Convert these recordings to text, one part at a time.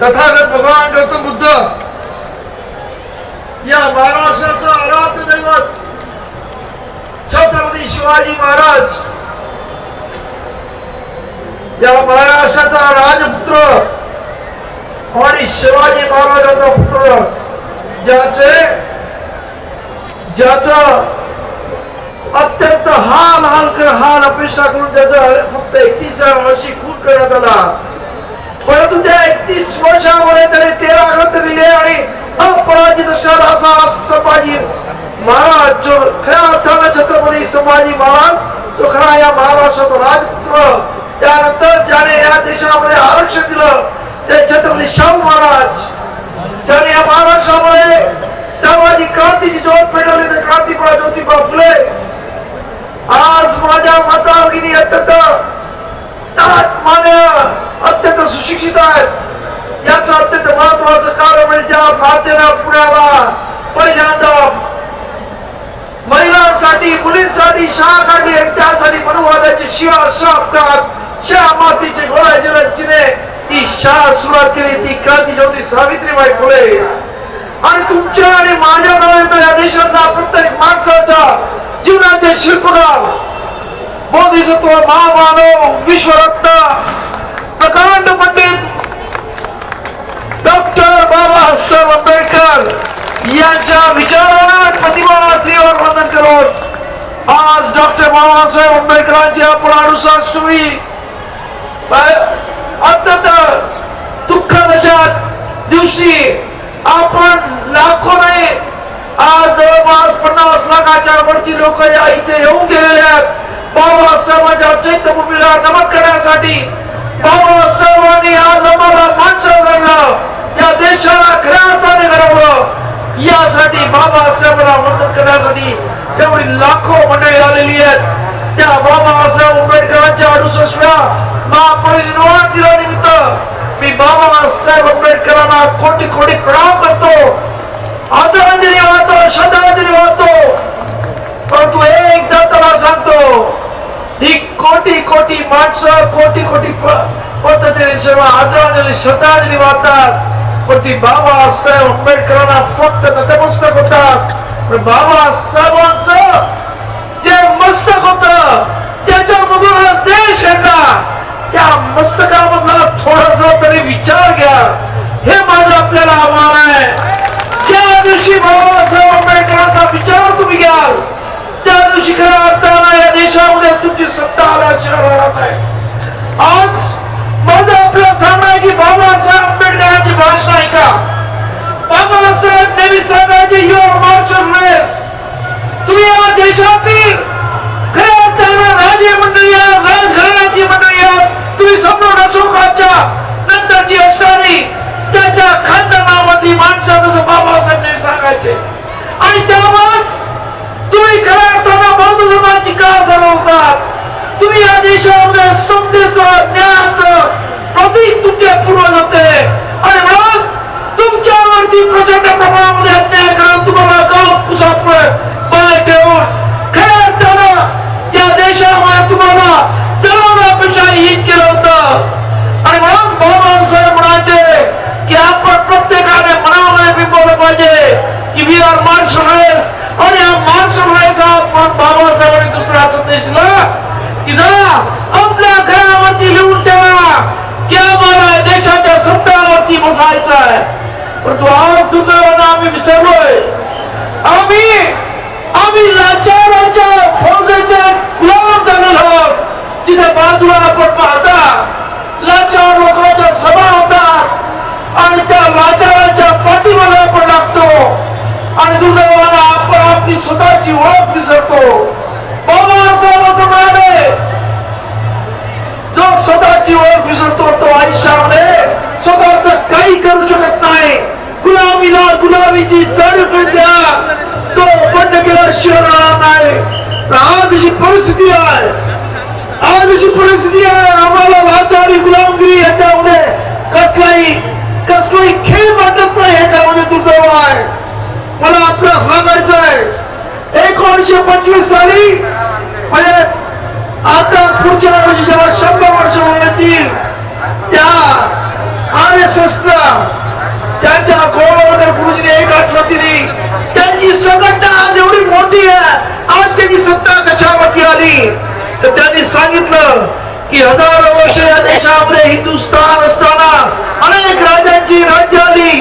तथागत भगवान गौतम बुद्ध या महाराष्ट्राचं आराध्य दैवत छत्रपती शिवाजी महाराज या महाराष्ट्राचा राजपुत्र आणि शिवाजी महाराजांचा पुत्र ज्याचे ज्याच अत्यंत हाल हाल कर हाल अपेक्षा करून त्याचा फक्त एकतीस वर्षी खून करण्यात आला. वीस वर्षामध्ये त्याने तेरा ग्रंथ लिहिले आणि अपराजित असणारा असा संभाजी महाराज जो खऱ्या अर्थानं छत्रपती संभाजी महाराज तो खरा या महाराष्ट्राचा राजपुत्र. त्यानंतर ज्याने या देशामध्ये आरक्षण दिलं ते छत्रपती शाहू महाराज. त्याने या महाराष्ट्रामध्ये सामाजिक क्रांतीची ज्योत पेटवली ते क्रांतीबा ज्योतिबा फुले. आज माझ्या माता भगिनी अत्यंत ताट मान्य अत्यंत सुशिक्षित आहेत. याचं अत्यंत महत्वाचं कारण म्हणजे ज्या भारतीय पुण्याला पहिल्यांदा महिलांसाठी मुलींसाठी शाळा काढली आणि त्यासाठी मनुवादाची शिवा शापकात शिवा मातीचे गोळा जिने ही शाळा सुरुवात केली. ती क्रांती ज्योती सावित्रीबाई फुले. आणि तुमच्या आणि माझ्या नव्हे तर या देशातला प्रत्येक माणसाचा जीवनाचे शिल्पकार बोधिसत्व महामानव विश्वरत्न प्रकांड पंडित डॉक्टर बाबासाहेब आंबेडकर यांच्या विचारांना प्रतिमानात्रीवर वंदन करून आज डॉक्टर बाबासाहेब आंबेडकरांची आपण अडुसष्टवी अत्यंत दुःखद अशा दिवशी आपण लाखो नाही आज जवळपास पन्नास लाखाच्या वरती लोक या इथे येऊन गेलेले आहेत. बाबासाहेबांच्या चैत्यभूमीला नमन करण्यासाठी बाबासाहेबांनी आज आम्हाला माणसं घडलं या देशाला खऱ्या अर्थाने घडवलं यासाठी बाबासाहेबांना मदत करण्यासाठी एवढी लाखो मंडळी आलेली आहेत. त्या बाबासाहेब आंबेडकरांच्या अडुसष्टव्या महापरिनिर्वाण दिनानिमित्त मी बाबासाहेब आंबेडकरांना कोटी कोटी प्रणाम करतो. आदरांजली वाहतो श्रद्धांजली वाहतो. परंतु एक जाताना सांगतो ही कोटी कोटी माणसं कोटी कोटी पद्धतीने आदरांजली श्रद्धांजली वाहतात. पण ती बाबासाहेब आंबेडकरांना फक्त नतमस्तक होतात पण बाबासाहेबांचं जे मस्तक होत ज्याच्यामधून देश घडला त्या मस्तकामधला थोडासा तरी विचार घ्या. हे माझं आपल्याला आव्हान आहे. ज्या दिवशी बाबासाहेब आंबेडकरांचा विचार तुम्ही घ्याल. त्या दिवशी खऱ्या अर्थानं या देशामध्ये तुमची सत्ता आल्याशिवाय राहणार नाही आज माझं आपल्याला सांगणं आहे की बाबासाहेब आंबेडकरांची भाषण ऐका बाबासाहेब नेहमी सांगायचे युअर मार्शल रेस तुम्ही या देशातील खऱ्या अर्थानं राजे मंडळी राजघराण्याची मंडळी तुम्ही सम्राट अशोकाच्या नंतरची असणारी त्याच्या खानदानामधली माणसं जसं बाबासाहेब सांगायचे. आणि त्यामुळेच तुम्ही खऱ्या अर्थानं बौद्ध धर्माची का चालवतात. तुम्ही या देशामध्ये समतेचं न्यायाचं प्रतीक तुमच्या पूर्वज होते आणि म्हणून तुमच्यावरती प्रचंड प्रमाणामध्ये अन्याय करत तुम्हाला गाव कुसापड पाय ठेवून खऱ्या अर्थानं या देशामध्ये तुम्हाला जळवण्यापेक्षा हित केलं होतं आणि म्हणून बाबासाहेब म्हणायचे की आपण प्रत्येकाने मनामध्ये बिंबवलं पाहिजे की वी आर मार्शल रेस आणि हा मार्शल रेस आहात म्हणून बाबासाहेबांनी दुसरा संदेश दिला की जरा आपल्या घरावरती लिहून ठेवा की आम्हाला देशाच्या सत्तावरती बसायचं आहे. परंतु आज दुर्दैवानं आम्ही विसरलोय. आम्ही आम्ही लाचाराच्या फौजेचे गुलाम झालेलो आहोत. तिथे बाजूला आपण पाहता लाचार लोकांच्या सभा होतात आणि त्या लाचाराच्या पाठीमागे आपण लागतो. आणि दुर्दैवानं आपण आपली स्वतःची ओळख विसरतो. जो स्वतःची ओळख विसरतो तो आयुष्यामध्ये स्वतःच काही करू शकत नाही. गुलामीला गुलामीची जाणीव द्या तो बंद केल्याशिवाय राहणार नाही. आज अशी परिस्थिती आहे. आज अशी परिस्थिती आहे आम्हाला लाचारी गुलामगिरी याच्यामध्ये. कसलाही कसलाही खेळ वाटत नाही हे ह्याच्यामध्ये दुर्दैव आहे. मला आपल्याला सांगायचं आहे एकोणीशे पंचवीस साली म्हणजे आता पुढच्या वर्षी जेव्हा शंभर वर्ष येतील त्या आर एस एस त्यांच्या गोळवळकर गुरुजीने एक आठवण दिली. त्यांची संघटना आज एवढी मोठी आहे. आज त्यांची सत्ता कशावरती आली? तर त्यांनी सांगितलं की हजारो वर्ष या देशामध्ये हिंदुस्थान असताना अनेक राजांची राज्य आली.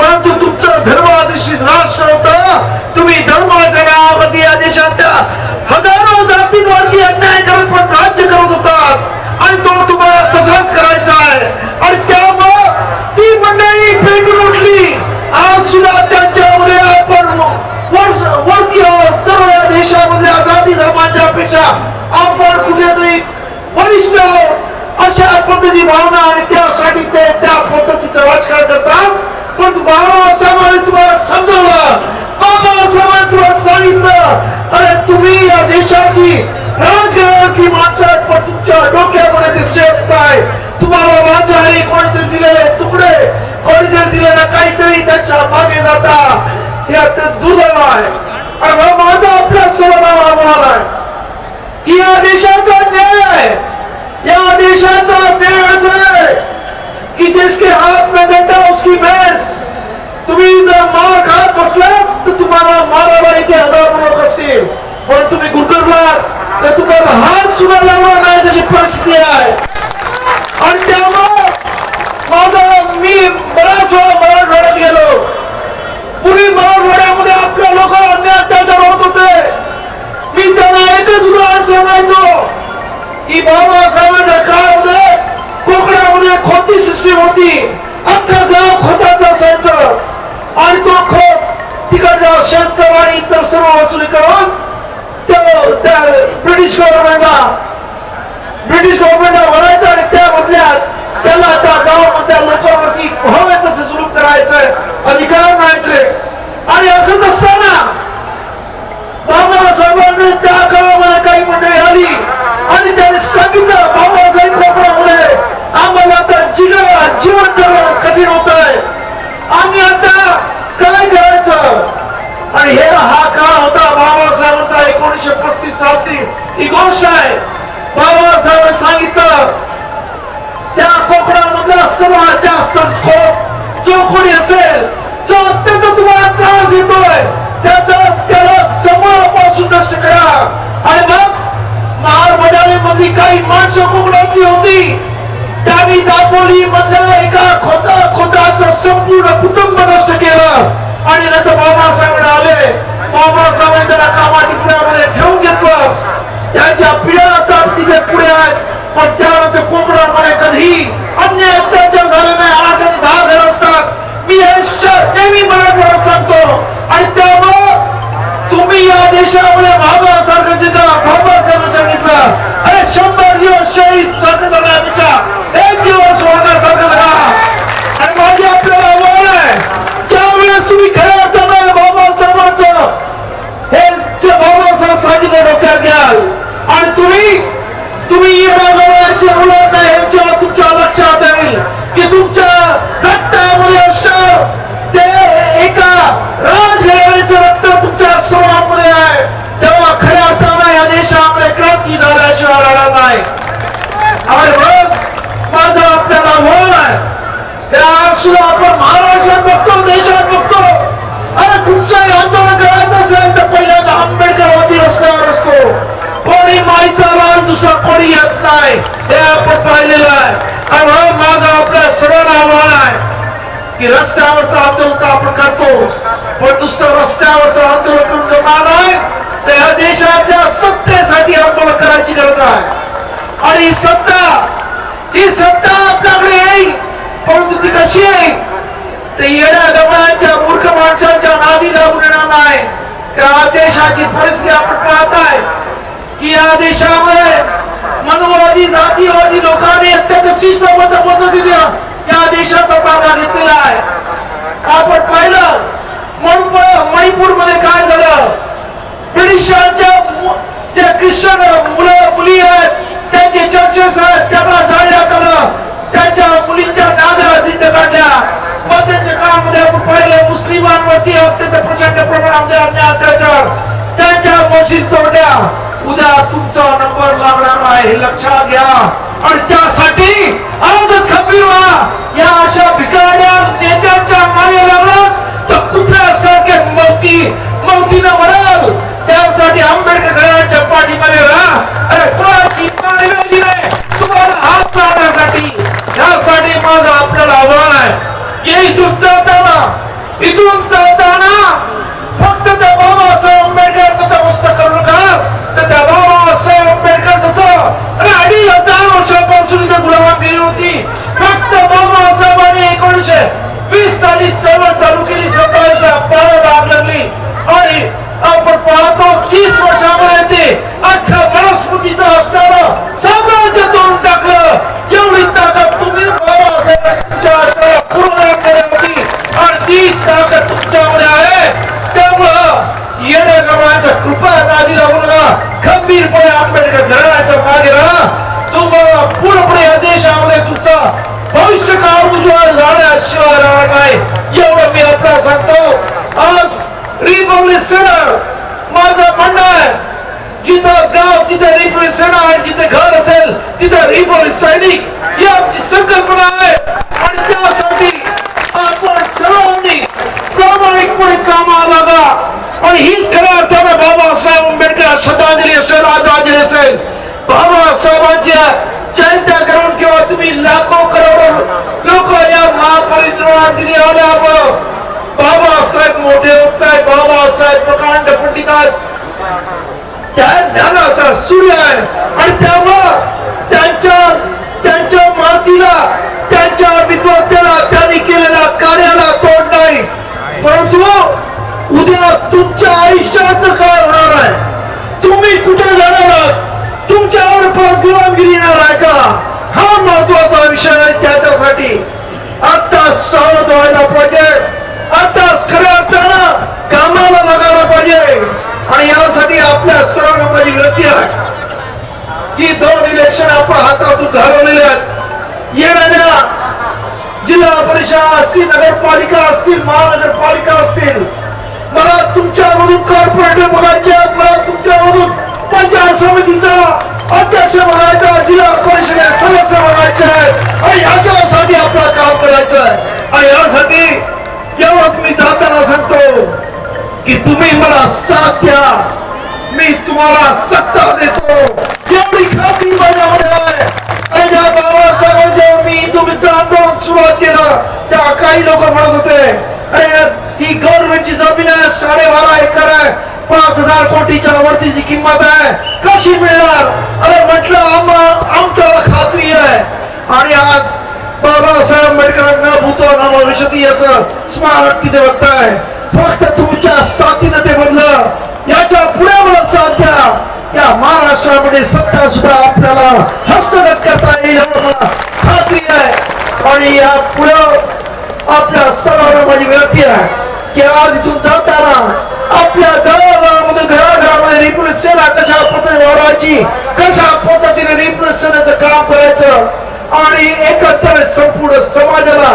परंतु तुमचं धर्माधिष्ठित राष्ट्र होत तुम्ही धर्माच्या नावावरती या देशातल्या हजारो जातींवरती अन्याय करत पण राज्य करत होतात आणि तो तुम्हाला तसाच करायचा आहे आणि त्यामुळं ती मंडळी पेटून उठली आज सुद्धा त्यांच्यामध्ये आपण वर- वरती आहोत सर्व या देशामधल्या जाती धर्मांच्या पेक्षा आपण कुठेतरी वरिष्ठ आहोत अशा पद्धतीची भावना आणि त्यासाठी ते त्या पद्धतीचं राजकारण करतात पण बाबासाहेबांनी तुम्हाला समजवलं बाबासाहेबांनी तुम्हाला सांगितलं अरे तुम्ही या देशाची राजकारणातली माणसं आहेत पण तुमच्या डोक्यामध्ये ते शेत आहे तुम्हाला मांसाहारी दिलेले तुकडे कोणीतरी दिलेलं काहीतरी त्याच्यामागे जाता. हे अत्यंत दुर्दैव आहे. आणि माझा आपल्या सर्वांना आव्हान आहे. की या देशाचा न्याय आहे या देशाचा न्याय असा आहे कि जिसके हाथ में डंडा उसकी भैंस. तुम्ही जर मार खात बसला तर तुम्हाला मारायला इथे हजारो लोक असतील पण तुम्ही गुरगुरला तर तुम्हाला हात सुद्धा लावणार नाही तशी परिस्थिती आहे आणि त्यामुळं माझं मी बऱ्याच वेळा मराठवाड्यात गेलो पूर्वी मराठवाड्यामध्ये आपल्या लोक अन्याय अत्याचार होत होते मी त्यांना एकच उदाहरण सांगायचो की बाबासाहेबांच्या काळामध्ये कोकणामध्ये खोती सिस्टीम होती. अख्खा गाव खोताचं असायचं आणि तो खोत तिकडच्या शेतचं आणि इतर सर्व वसुली करून त्या ब्रिटिश गव्हर्नमेंटला ब्रिटिश गव्हर्नमेंटला भरायचं आणि त्या बदल्यात त्याला त्या गावामधल्या लोकांवरती हवे तसे जुलूम करायचं अधिकार मिळायचे आणि असंच असताना आम्हाला बाबासाहेबांनी त्या काळामध्ये काही मंडळी आली आणि त्याने सांगितलं बाबासाहेब कोकणामध्ये. आम्हाला आता जीवन जीवन जगणं कठीण होत आहे आम्ही आता काय करायचं? आणि हे हा काळ होता बाबासाहेबांचा एकोणीशे पस्तीस सालची ही गोष्ट आहे. बाबासाहेब सांगितलं त्या कोकणामधला सर्वात जास्त जो कोणी असेल जो अत्यंत तुम्हाला त्रास येतोय त्याचा त्याला समूळापासून नष्ट करा. आणि मग महार मंडळीमधली काही माणसं कोकणातली होती. त्यांनी दापोली मधल्या एका खोता खोताचं संपूर्ण कुटुंब नष्ट केलं. आणि नंतर बाबासाहेब आले. बाबासाहेब त्याला कामाटी पुण्यामध्ये ठेवून घेतलं. त्यांच्या पिढ्या आता तिथे पुढे आहेत पण त्यानंतर कोकणामध्ये कधी की तुमच्या रक्तामुळे असतं ते एका राजघराण्याचं रक्त तुमच्या सर्वांमध्ये आहे. तेव्हा खऱ्या अर्थानं या देशामध्ये क्रांती झाल्याशिवाय राहणार नाही. आणि मग माझा आपल्याला आव्हान आहे. त्या सुद्धा आपण की रस्त्यावरचा आंदोलन तर आपण करतो. पण नुसतं रस्त्यावरचं आंदोलन करून जमणार नाही तर या देशाच्या सत्तेसाठी आंदोलन करायची गरज आहे. आणि ही सत्ता ही सत्ता आपल्याकडे येईल. परंतु ती कशी येईल? ते येण्या डबळांच्या मूर्ख माणसांच्या नादी लागून येणार नाही. त्या देशाची परिस्थिती आपण पाहताय. की या देशामध्ये मनोवादी जातीवादी लोकांनी अत्यंत शिस्तबद्ध पद्धतीने या देशाचा ताबा घेतलेला आहे आपण पाहिलं मणिपूरमध्ये काय झालं? ब्रिटिशांच्या मु- जे ख्रिश्चन मुलं मुली आहेत त्यांचे चर्चेस आहेत त्यांना जाळण्यात आलं. त्यांच्या मुलींच्या नाद्या दिंड काढल्या. मध्याच्या काळामध्ये आपण पाहिलं मुस्लिमांवरती अत्यंत प्रचंड प्रमाणामध्ये अन्याय अत्याचार. त्यांच्या मशीद तोडल्या. उद्या तुमचा नंबर लागणार आहे हे लक्षात घ्या. आणि त्यासाठी आज सेनर माझं म्हणणं आहे जिथं गाव, तिथं सेना आणि जिथे घर असेल, तिथं रिपब्लिक सैनिक, ही आमची संकल्पना आहे. आणि त्यासाठी आपण सर्वांनी प्रामाणिकपणे कामाला लागा. आणि हीच खऱ्या अर्थानं बाबासाहेब आंबेडकर श्रद्धांजली असेल, आदरांजली असेल. बाबासाहेबांच्या जयंत्या करून किंवा तुम्ही लाखो करोड लोक या महापरिनिर्वाण दिनी आल्यावर बाबासाहेब प्रकांड पंडित त्या ज्ञानाचा सूर्य आहे आणि त्यामुळं त्यांच्या त्यांच्या मातीला त्यांच्या विद्वत्तेला त्यांनी केलेल्या कार्याला तोड नाही. परंतु उद्या तुमच्या आयुष्याचं काय होणार आहे? तुम्ही कुठे जाणार आहात? तुमच्यावर परत गुलामगिरी येणार आहे का? हा महत्त्वाचा विषय आहे त्याच्यासाठी आता सावध व्हायला पाहिजे. आता खऱ्या अर्थानं कामाला लागायला पाहिजे आणि यासाठी आपल्या सर्वांना माझी विनंती आहे की दोन इलेक्शन आपण हातातून घालवलेले आहेत. येणाऱ्या जिल्हा परिषद असतील नगरपालिका असतील महानगरपालिका असतील मला तुमच्यामधून कॉर्पोरेटर बघायचे आहेत मला तुमच्यामधून पंचायत समितीचा अध्यक्ष बघायचा जिल्हा परिषद सदस्य बघायचे आहेत. आणि याच्यासाठी आपलं काम करायचं आहे. आणि यासाठी एवढं मी जाताना सांगतो की तुम्ही मला साथ मी तुम्हाला सत्ता देतो. एवढी खात्री माझ्यामध्ये आहे. आणि ज्या बाबासाहेब जेव्हा मी तुमचं आंदोलन सुरुवात केलं. तेव्हा काही लोक म्हणत होते अरे ती गव्हर्नमेंटची जमीन आहे साडेबारा एकर आहे. पाच हजार कोटीच्या वरतीची किंमत आहे. कशी मिळणार? अरे म्हटलं आम्हा आमच्याला खात्री आहे. आणि आज बाबासाहेब आंबेडकरांना भूतो नाम भविष्यती असं स्मारक तिथे बघताय. फक्त तुमच्या साथीनं ते बदलं. याच्यापुढे मला साथ द्या या महाराष्ट्रामध्ये सत्ता सुद्धा आपल्याला हस्तगत करता येईल एवढं मला खात्री आहे. आणि या पुढे आपल्या सर्वांना माझी विनंती आहे की आज इथून जाताना आपल्या गावागावामध्ये घराघरामध्ये रिप्रेस सेना कशा पद्धतीने वाढवायची कशा पद्धतीने रिप्रेस सेनेचं काम करायचं आणि एकत्र संपूर्ण समाजाला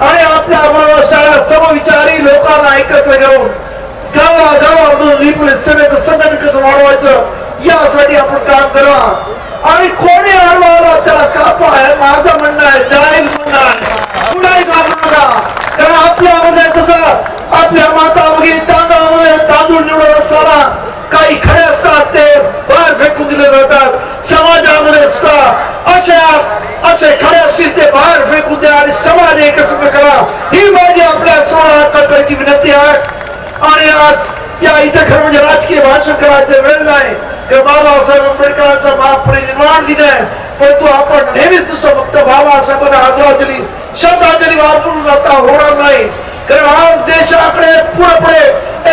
आणि आपल्या महाराष्ट्राला समविचारी लोकांना एकत्र घेऊन गावागावामधून रिप्रेस सेनेचं संघटन कसं वाढवायचं. यासाठी आपण काम करा. आणि कोणी अडवाला त्याला कापा आहे माझं म्हणणं आहे. जाहीर म्हणणं आहे कुणाही कापू नका कारण आपल्यामध्ये जसं आपल्या माता वगैरे तांदळामध्ये तांदूळ निवडत असताना काही खडे असतात ते बाहेर फेकून दिले जातात समाजामध्ये सुद्धा अशा असे खडे असतील ते बाहेर फेकून द्या आणि समाज एकत्र करा ही माझी आपल्या सर्वांना करण्याची विनंती आहे आणि आज या इथं खरं म्हणजे राजकीय भाषण करायचं वेळ नाही. किंवा बाबासाहेब आंबेडकरांचा महापरिनिर्वाण दिन आहे. परंतु आपण नेहमीच दुसरं फक्त बाबासाहेबांना आदरांजली श्रद्धांजली वापरून आता होणार नाही. कारण आज देशाकडे पूर्णपणे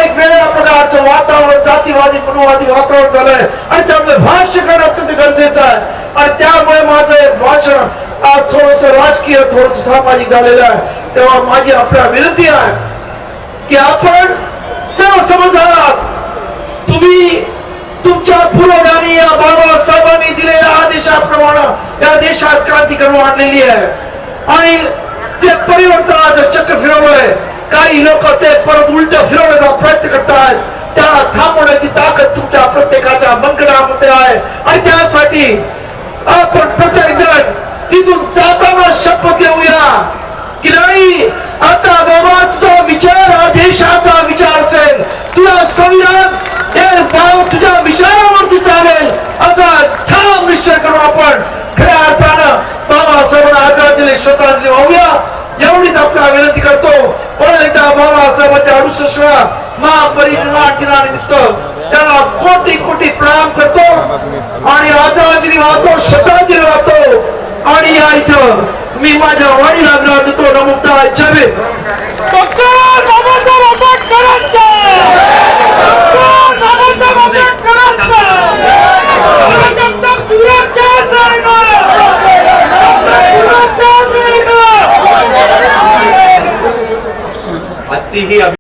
एक वेगळ्या प्रकारचं वातावरण जातीवादी मनोवादी वातावरण झालंय. आणि त्यामुळे भाष्य करणं अत्यंत गरजेचं आहे. आणि त्यामुळे माझं भाषण आज थोडस राजकीय थोडस सामाजिक झालेलं आहे. तेव्हा माझी आपल्या विनंती आहे की आपण सर्व समजदार तुम्ही तुमच्या पूर्वजांनी या बाबासाहेबांनी दिलेल्या आदेशाप्रमाणे या देशात क्रांती करून आणलेली आहे. आणि जे परिवर्तनाचं चक्र फिरवलंय काही लोक ते परत उलट फिरवण्याचा प्रयत्न करतात त्याला थांबवण्याची ताकद तुमच्या प्रत्येकाच्या मंगळामध्ये आहे. आणि त्यासाठी आपण प्रत्येक जण तिथून जाताना शपथ घेऊया की नाही आता बाबा तुझा विचार हा देशाचा विचार असेल तुझा संविधान हे भाव तुझ्या विचारावरती चालेल असा ठाम निश्चय करू आपण. खऱ्या अर्थानं बाबासाहेबांना आदरांजली श्रद्धांजली वाहूया. एवढीच आपल्याला विनंती करतो. परत एकदा बाबासाहेबांच्या अडुसष्टव्या अडुसष्टवा महापरिनिर्वाण दिनानिमित्त त्याला कोटी कोटी प्रणाम करतो. आणि आदरांजली वाहतो श्रद्धांजली वाहतो. आणि या इथं मी माझ्या वाणीला विराम देतो. नमुक्ता इच्छावे डॉक्टर बाबासाहेब आंबेडकरांचा! आजची ही